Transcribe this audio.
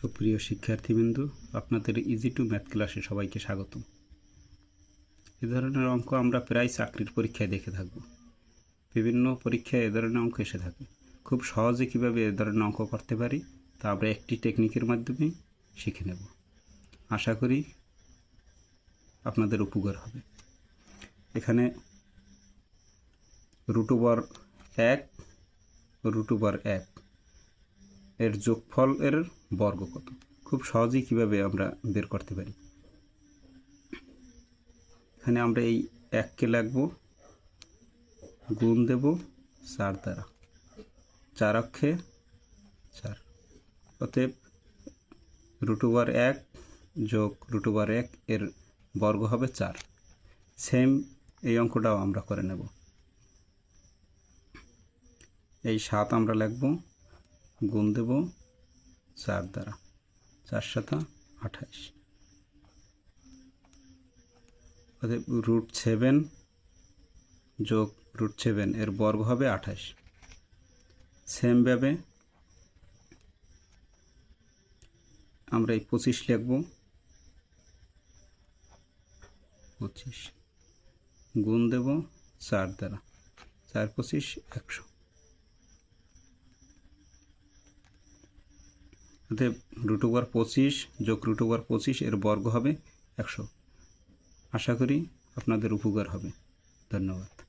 সুপ্রিয় শিক্ষার্থীবৃন্দু, আপনাদের easy to math ক্লাসে সবাইকে স্বাগতম। এ ধরনের অঙ্ক আমরা প্রায় চাকরির পরীক্ষায় দেখে থাকব। বিভিন্ন পরীক্ষায় এ ধরনের অঙ্ক এসে থাকে। খুব সহজে কীভাবে এ ধরনের অঙ্ক করতে পারি, তা আমরা একটি টেকনিকের মাধ্যমে শিখে নেব। আশা করি আপনাদের উপকার হবে। এখানে রুট ওভার এক রুট ওভার এক। এর যোগফল এর বর্গ কত? খুব সহজেই কীভাবে আমরা বের করতে পারি? এখানে আমরা এই এককে লাগবো, গুণ দেব চার দ্বারা। চার অক্ষে চার। অতএব রুট ওভার এক যোগ রুট ওভার এক এর বর্গ হবে চার। সেম এই অঙ্কটাও আমরা করে নেব। এই সাত আমরা লিখব গুণ দেব চার দ্বারা। চার সাতা আঠাইশ। অতএব রুট সেভেন যোগ রুট সেভেন, এর বর্গ হবে আঠাইশ। সেমভাবে আমরা এই পঁচিশ লিখব। পঁচিশ। গুণ দেব চার দ্বারা। চার পঁচিশ একশো। অতএব রুট ওভার পঁচিশ যোগ রুট ওভার পঁচিশ এর বর্গ হবে একশো। আশা করি আপনাদের উপকার হবে। ধন্যবাদ।